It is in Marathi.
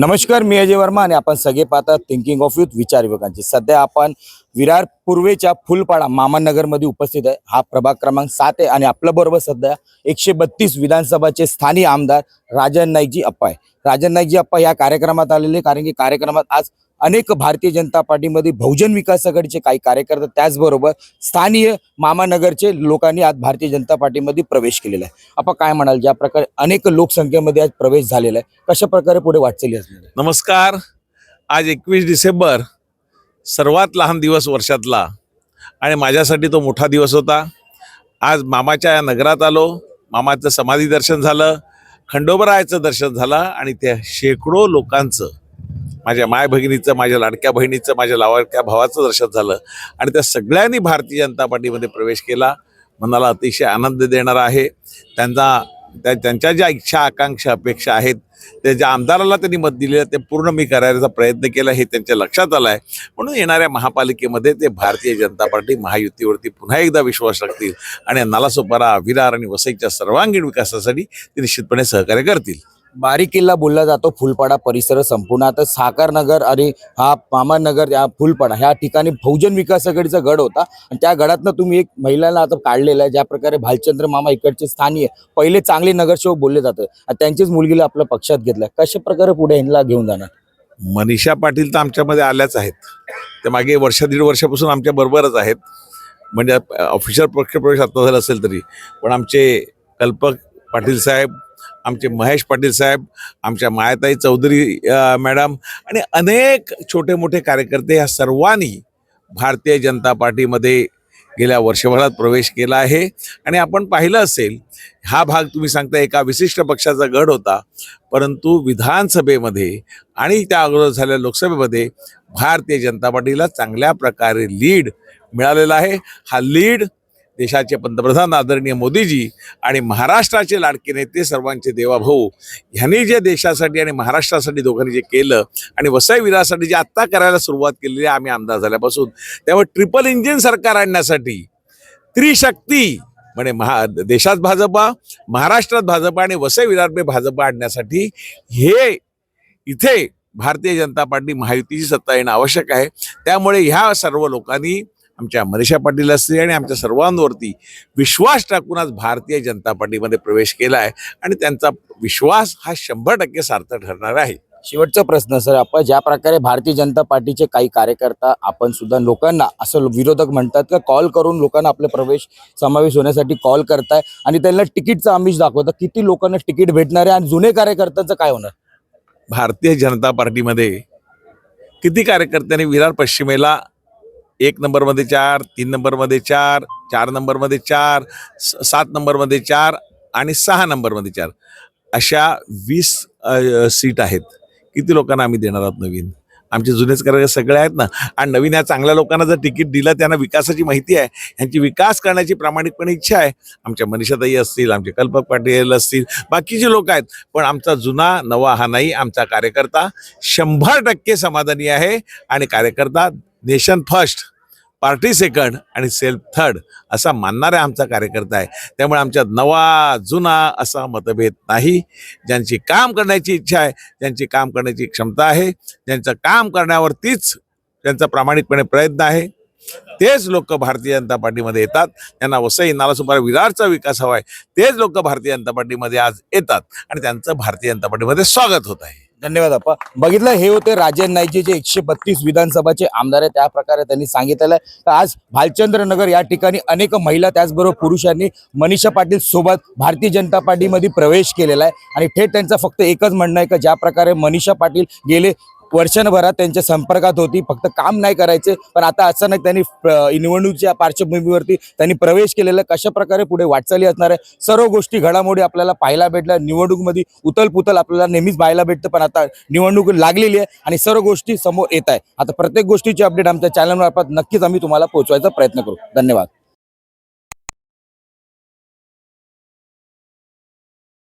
नमस्कार मी अजय वर्मा आणि आपण सगळे पाहतात थिंकिंग ऑफ युथ विचार युवकांची सध्या आपण विरार पूर्वेच्या फुलपाडा मामानगरमध्ये उपस्थित आहे. हा प्रभाग क्रमांक सात आहे आणि आपल्या बरोबर सध्या एकशे बत्तीस विधानसभाचे स्थानिक आमदार राजन नाईकजी अप्पा आहे. राजन नाईकजी अप्पा या कार्यक्रमात आलेले कारण की कार्यक्रमात आज अनेक भारतीय जनता पार्टीमध्ये बहुजन विकास आघाडीचे काही कार्यकर्ते त्याचबरोबर स्थानीय मामानगरचे लोकांनी आज भारतीय जनता पार्टीमध्ये प्रवेश केलेला आहे. आपण काय म्हणाल? ज्या प्रकारे अनेक लोकसंख्येमध्ये आज प्रवेश झालेला आहे कशा प्रकारे पुढे वाटचाली असणार नमस्कार. आज एकवीस डिसेंबर सर्वात लहान दिवस वर्षातला आणि माझ्यासाठी तो मोठा दिवस होता. आज मामाच्या या नगरात आलो. मामाचं समाधी दर्शन झालं. खंडोबरायाचं दर्शन झालं आणि त्या शेकडो लोकांचं माझ्या माय भगिनीचं माझ्या लाडक्या बहिणीचं माझ्या लावडक्या भावाचं दर्शन झालं. आणि त्या सगळ्यांनी भारतीय जनता पार्टीमध्ये प्रवेश केला. मनाला अतिशय आनंद देणारा आहे. त्यांचा त्या त्यांच्या ज्या इच्छा आकांक्षा अपेक्षा आहेत त्या ज्या आमदाराला त्यांनी मत दिलेलं ते पूर्ण मी करायचा प्रयत्न केला हे त्यांच्या लक्षात आलं आहे म्हणून येणाऱ्या महापालिकेमध्ये ते भारतीय जनता पार्टी महायुतीवरती पुन्हा एकदा विश्वास टाकतील आणि नालासोपारा विरार आणि वसईच्या सर्वांगीण विकासासाठी ते निश्चितपणे सहकार्य करतील. बारीक किल्ला बोलला जातो फुलपाडा परिसर संपूर्ण. आता साकारनगर आणि हा मामानगर या फुलपाडा ह्या ठिकाणी बहुजन विकास आघाडीचा गड होता. आणि त्या गडातनं तुम्ही एक महिलांना आता काढलेला आहे ज्या प्रकारे भालचंद्र मामा इकडचे स्थानीय पहिले चांगले नगरसेवक बोलले जातात. आणि त्यांचीच मुलगीला आपल्या पक्षात घेतलं कशा प्रकारे पुढे ह्यांना घेऊन जाणार? मनीषा पाटील तर आमच्यामध्ये आल्याच आहेत. ते मागे वर्ष दीड वर्षापासून आमच्या बरोबरच आहेत. म्हणजे ऑफिशियल पक्षप्रवेश आता झाला असेल तरी. पण आमचे कल्पक पाटील साहेब आमचे महेश पाटील साहेब आमच्या मायाताई चौधरी मॅडम आणि अनेक छोटे मोठे कार्यकर्ते ह्या सर्वांनी भारतीय जनता पार्टीमध्ये गेल्या वर्षभरात प्रवेश केला आहे. आणि आपण पाहिलं असेल हा भाग तुम्ही सांगता एका विशिष्ट पक्षाचा गड होता. परंतु विधानसभेमध्ये आणि त्या अगोदर झालेल्या लोकसभेमध्ये भारतीय जनता पार्टीला चांगल्या प्रकारे लीड मिळालेला आहे. हा लीड देशाचे पंतप्रधान आदरणीय मोदीजी आणि महाराष्ट्राचे लाडके नेते सर्वांचे देवाभाऊ ह्यांनी जे देशासाठी आणि महाराष्ट्रासाठी दोघांनी जे केलं आणि वसई विरासाठी जे आत्ता करायला सुरुवात केलेली आहे आम्ही आमदार झाल्यापासून त्यामुळे ट्रिपल इंजिन सरकार आणण्यासाठी त्रिशक्ती म्हणजे महा देशात भाजपा महाराष्ट्रात भाजपा आणि वसई विरारमध्ये भाजपा आणण्यासाठी हे इथे भारतीय जनता पार्टी महायुतीची सत्ता येणं आवश्यक आहे. त्यामुळे ह्या सर्व लोकांनी आमच्या मनीषा पाटील असतील आणि आमच्या सर्वांवरती विश्वास टाकून आज भारतीय जनता पार्टीमध्ये प्रवेश केला आहे आणि त्यांचा विश्वास हा शंभर टक्के सार्थ ठरणार आहे. शेवटचा प्रश्न सर आपण ज्या प्रकारे भारतीय जनता पार्टीचे काही कार्यकर्ता आपण सुद्धा लोकांना असं विरोधक म्हणतात का कॉल करून लोकांना आपले प्रवेश समावेश होण्यासाठी कॉल करताय आणि त्यांना तिकीटचं आमिष दाखवतात किती लोकांना तिकीट भेटणार आहे आणि जुने कार्यकर्त्यांचं काय होणार? भारतीय जनता पार्टीमध्ये किती कार्यकर्त्यांनी विरार पश्चिमेला एक नंबरमध्ये चार तीन नंबरमध्ये चार चार नंबरमध्ये चार स- सात नंबरमध्ये चार आणि सहा नंबरमध्ये चार. अशा वीस सीट आहेत. किती लोकांना आम्ही देणार आहोत नवीन? आमचे जुनेच करायचे सगळे आहेत ना. आणि नवीन या चांगल्या लोकांना जर तिकीट दिलं त्यांना विकासाची माहिती आहे. ह्यांची विकास करण्याची प्रामाणिकपणे इच्छा आहे. आमच्या मनीषाताई असतील आमचे कल्पक पाटील असतील बाकीचे लोक आहेत. पण आमचा जुना नवा हा नाही. आमचा कार्यकर्ता शंभर टक्के समाधानी आहे. आणि कार्यकर्ता नेशन फर्स्ट पार्टी सेकंड आणि सेल्फ थर्ड असा मानणारा आमचा कार्यकर्ता आहे. त्यामुळे आमच्यात नवा जुना असा मतभेद नाही. ज्यांची काम करण्याची इच्छा आहे ज्यांची काम करण्याची क्षमता आहे ज्यांचं काम करण्यावरतीच त्यांचा प्रामाणिकपणे प्रयत्न आहे. तेच लोक भारतीय जनता पार्टीमध्ये येतात. त्यांना वसई नालासुपार विरारचा विकास हवा आहे. तेच लोक भारतीय जनता पार्टीमध्ये आज येतात. आणि त्यांचं भारतीय जनता पार्टीमध्ये स्वागत होत आहे. धन्यवाद अप्पा. बघितलं हे होते राजन नाईकजी जे एकशे बत्तीस विधानसभाचे आमदार आहे त्या प्रकारे त्यांनी सांगितलेलं आहे. तर आज भालचंद्र नगर या ठिकाणी अनेक महिला त्याचबरोबर पुरुषांनी मनीषा पाटील सोबत भारतीय जनता पार्टीमध्ये प्रवेश केलेला आहे. आणि थेट त्यांचं फक्त एकच म्हणणं आहे का ज्या प्रकारे मनीषा पाटील गेले वर्षभरात त्यांच्या संपर्कात होती. फक्त काम नाही करायचे पण आता अचानक त्यांनी निवडणुकीच्या पार्श्वभूमीवरती त्यांनी प्रवेश केलेला कशा प्रकारे पुढे वाटचाली असणार आहे? सर्व गोष्टी घडामोडी आपल्याला पाहायला भेटल्या. निवडणुकीमध्ये उतलपुतल आपल्याला नेहमीच पाहायला भेटतं पण आता निवडणूक लागलेली आहे आणि सर्व गोष्टी समोर येत आहे आता प्रत्येक गोष्टीची अपडेट आमच्या चॅनलमार्फत नक्कीच आम्ही तुम्हाला पोहोचवायचा प्रयत्न करू. धन्यवाद.